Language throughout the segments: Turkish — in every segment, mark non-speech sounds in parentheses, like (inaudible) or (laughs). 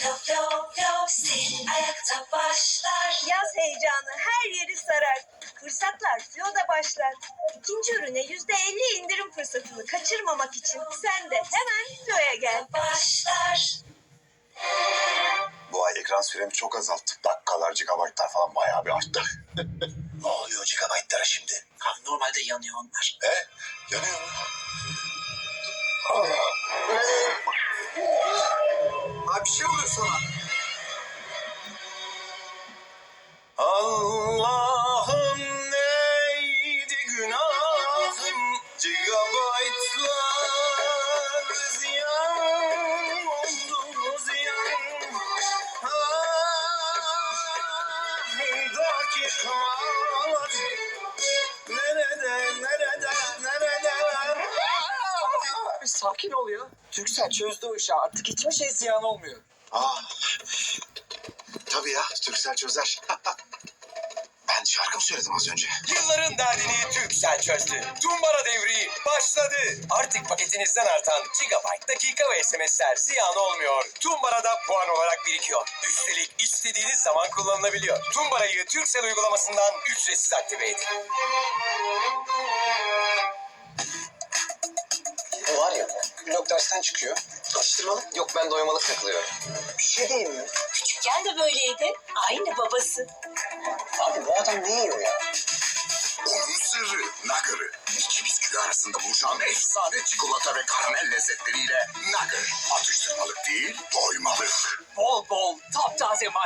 Flo flo flo senin ayakta başlar. Yaz heyecanı her yeri sarar. Fırsatlar Flo'da başlar. İkinci ürüne yüzde elli indirim fırsatını kaçırmamak için sen de hemen Flo'ya gel. Başlar. Bu ay ekran süremi çok azalttım. Dakikalar, gigabaytlar falan bayağı bir arttı. (laughs) ne oluyor gigabaytlara şimdi? Abi normalde yanıyor onlar. He? Yanıyor mu? Sakin ol ya. Türksel çözdü o işi. Artık hiçbir şey ziyan olmuyor. Ah, tabii ya Türksel çözer. (laughs) ben şarkı mı söyledim az önce? Yılların derdini Türksel çözdü. Tumbara devri başladı. Artık paketinizden artan gigabyte, dakika ve SMS'ler ziyan olmuyor. Tumbara'da puan olarak birikiyor. Üstelik istediğiniz zaman kullanılabiliyor. Tumbara'yı Türksel uygulamasından ücretsiz aktive edin. Blok dersten çıkıyor. Atıştırmalı. Yok ben doymalık takılıyorum. Bir şey diyeyim mi? Küçükken de böyleydi. Aynı babası. Abi bu adam ne yiyor ya? Onun sırrı Nugger'ı. İki bisküvi arasında buluşan efsane çikolata ve karamel lezzetleriyle Nugger. Atıştırmalık değil, doymalık.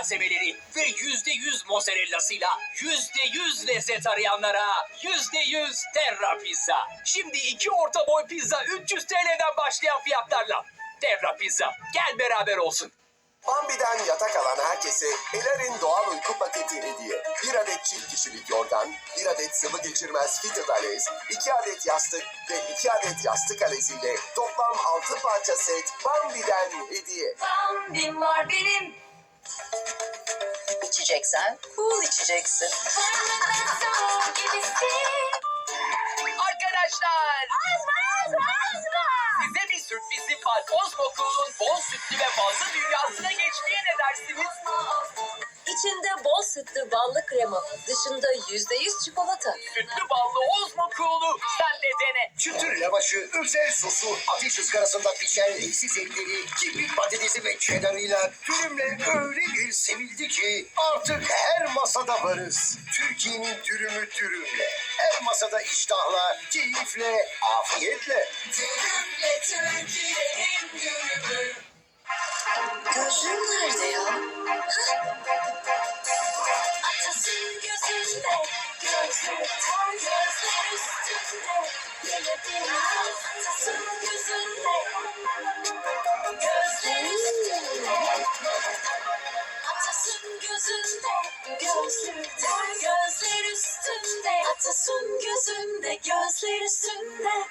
Malzemeleri ve yüzde yüz mozzarellasıyla yüzde yüz lezzet arayanlara yüzde yüz Terra Pizza. Şimdi iki orta boy pizza 300 TL'den başlayan fiyatlarla. Terra Pizza gel beraber olsun. Bambi'den yatak alan herkese Eler'in doğal uyku paketi hediye. Bir adet çift kişilik yorgan, bir adet sıvı geçirmez fitted alez, iki adet yastık ve iki adet yastık aleziyle toplam altı parça set Bambi'den hediye. Bambim var benim. İçeceksen cool içeceksin. Fermentasyon gibisin. Arkadaşlar size bir sürprizim var. Ozmo Cool'un bol sütlü ve ballı dünyasına ballı krema, dışında yüzde yüz çikolata. Sütlü ballı Ozmo Cool'u sen de dene. Çıtır lavaşı, özel sosu, ateş ızgarasında pişen eksiz etleri, kibrit patatesi ve cheddarıyla dürümle öyle bir sevildi ki artık her masada varız. Türkiye'nin dürümü dürümle. Her masada iştahla, keyifle, afiyetle. Dürümle Türkiye'nin dürümü. Gözlüğüm nerede ya? Atasın gözler üstünde. Atasın gözünde, gözler üstünde.